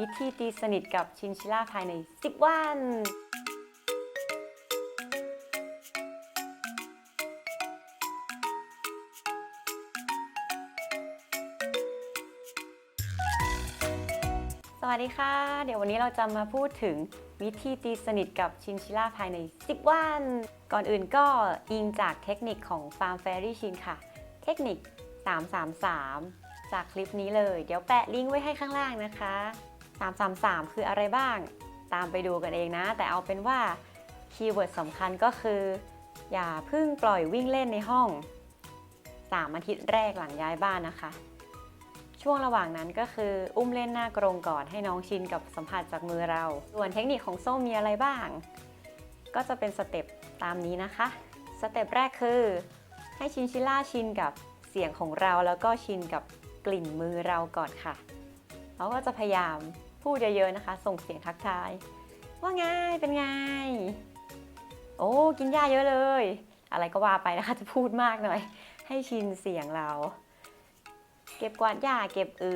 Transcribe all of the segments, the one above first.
วิธีตีสนิทกับชินชิล่าภายใน 10 วัน สวัสดีค่ะ เดี๋ยววันนี้เราจะมาพูดถึงวิธีตีสนิทกับชินชิล่าภายใน 10 วัน ก่อนอื่นก็อิงจากเทคนิคของ Farm Fairy Chin ค่ะ เทคนิค 333 จากคลิปนี้เลย เดี๋ยวแปะลิงก์ไว้ให้ข้างล่างนะคะ 333 คืออะไรบ้าง ตามไปดูกันเองนะ แต่เอาเป็นว่าคีย์เวิร์ดสำคัญก็คือ อย่าเพิ่งปล่อยวิ่งเล่นในห้อง 3 อาทิตย์แรกหลังย้ายบ้านนะคะ ช่วงระหว่างนั้นก็คืออุ้มเล่นหน้ากรงก่อนให้น้องชินกับสัมผัสจากมือเรา ส่วนเทคนิคของส้มมีอะไรบ้าง ก็จะเป็นสเต็ปตามนี้นะคะ สเต็ปแรกคือ ให้ชินชิล่าชินกับเสียงของเราแล้วก็ชินกับกลิ่นมือเราก่อนค่ะเราก็จะพยายาม พูดเยอะๆนะคะ ส่งเสียงทักทาย ว่าไงเป็นไง โอ้กินหญ้าเยอะเลย อะไรก็ว่าไปนะคะ จะพูดมากหน่อย ให้ชินเสียงเรา เก็บกวาดหญ้าเก็บอึ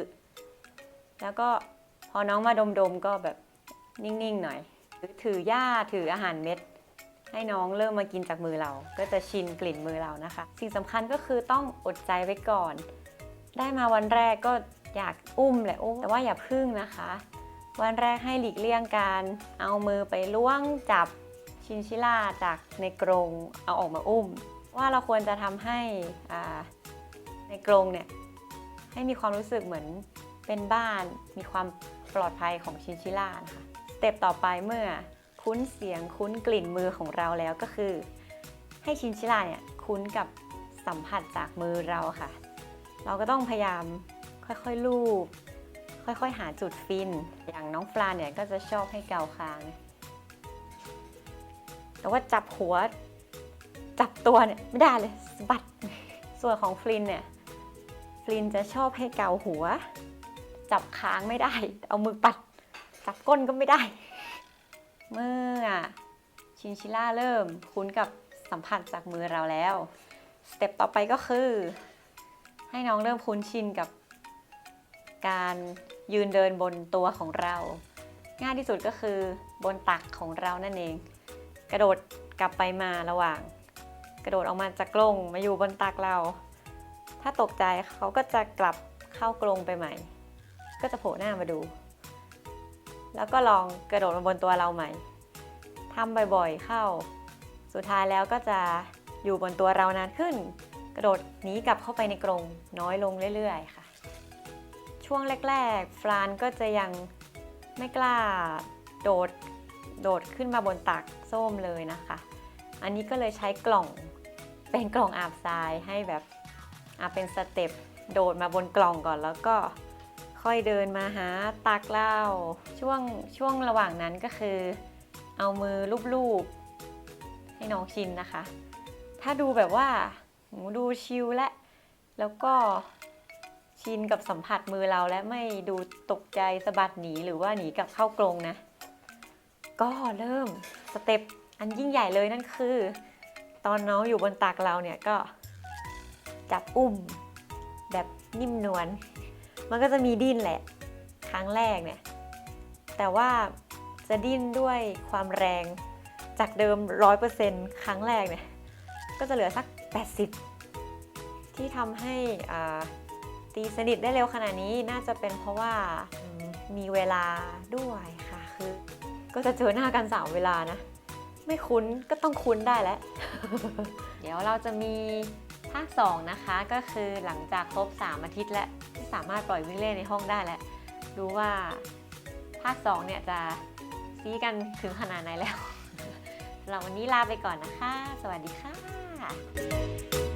แล้วก็พอน้องมาดมๆก็แบบนิ่งๆหน่อยถือหญ้าถืออาหารเม็ด ให้น้องเริ่มมากินจากมือเรา ก็จะชินกลิ่นมือเรานะคะ สิ่งสำคัญก็คือต้องอดใจไว้ก่อน ได้มาวันแรกก็อยากอุ้มแหละอุ้มแต่ว่าอย่าพึ่งนะคะ วันแรกให้หลีกเลี่ยงการเอามือไปล้วงจับชินชิล่าจากในกรงเอาออกมาอุ้ม ว่าเราควรจะทำให้ในกรงเนี่ยให้มีความรู้สึกเหมือนเป็นบ้าน มีความปลอดภัยของชินชิล่านะคะสเต็ปต่อไปเมื่อคุ้นเสียงคุ้นกลิ่นมือของเราแล้วก็คือ ให้ชินชิล่าเนี่ยคุ้นกับสัมผัสจากมือเราค่ะ เราก็ต้องพยายามค่อยๆลูบ ค่อยๆ หาจุดฟิน อย่างน้องฟลาเนี่ยก็จะชอบให้เกาคาง แต่ว่าจับหัว จับตัวเนี่ยไม่ได้เลยสะบัด ส่วนของฟลินเนี่ย ฟลินจะชอบให้เกาหัว จับค้างไม่ได้ เอามือปัด จับก้นก็ไม่ได้ เมื่อชินชิล่าเริ่มคุ้นกับสัมผัสจากมือเราแล้ว สเต็ปต่อไปก็คือ ให้น้องเริ่มคุ้นชินกับ การยืนเดินบนตัวของเรา ง่ายที่สุดก็คือบนตักของเรานั่นเอง กระโดดกลับไปมาระหว่าง กระโดดออกมาจากกรงมาอยู่บนตักเรา ถ้าตกใจเขาก็จะกลับเข้ากรงไปใหม่ ก็จะโผล่หน้ามาดู แล้วก็ลองกระโดดมาบนตัวเราใหม่ทำบ่อยๆเข้า สุดท้ายแล้วก็จะอยู่บนตัวเรานานขึ้น กระโดดหนีกลับเข้าไปในกรงน้อยลงเรื่อยๆค่ะ ช่วงแรกๆ ฟรานก็จะยังไม่กล้าโดดโดดขึ้นมาบนตักส้มเลยนะคะ อันนี้ก็เลยใช้กล่องเป็นกล่องอาบทรายให้แบบอาเป็นสเต็ปโดดมาบนกล่องก่อนแล้วก็ค่อยเดินมาหาตักเล้าช่วงช่วงระหว่างนั้นก็คือ เอามือลูบๆให้น้องชินนะคะ ถ้าดูแบบว่าหนูดูชิลและ แล้วก็ ชินกับสัมผัสมือเราและไม่ดูตกใจสะบัดหนีหรือว่าหนีกลับเข้ากรงนะ ก็เริ่มสเต็ปอันยิ่งใหญ่เลยนั่นคือ ตอนน้องอยู่บนตักเราเนี่ยก็จับอุ้มแบบนิ่มนวลมันก็จะมีดิ้นแหละ ครั้งแรกเนี่ย แต่ว่าจะดิ้นด้วยความแรงจากเดิม 100%ครั้งแรกเนี่ย ก็จะเหลือสัก 80 ที่ทำให้อ่า ตีสนิทได้เร็วขนาดนี้น่าจะเป็นเพราะว่ามีเวลาด้วยค่ะคือก็จะเจอหน้ากันสามเวลานะ ไม่คุ้นก็ต้องคุ้นได้แล้ว เดี๋ยวเราจะมีภาค2นะคะก็คือหลังจากครบ 3 อาทิตย์แล้วที่สามารถปล่อยวิ่งเล่นในห้องได้แล้ว ดูว่าภาค2เนี่ยจะซีกันถึงขนาดไหนแล้วสำหรับวันนี้ลาไปก่อนนะคะ สวัสดีค่ะ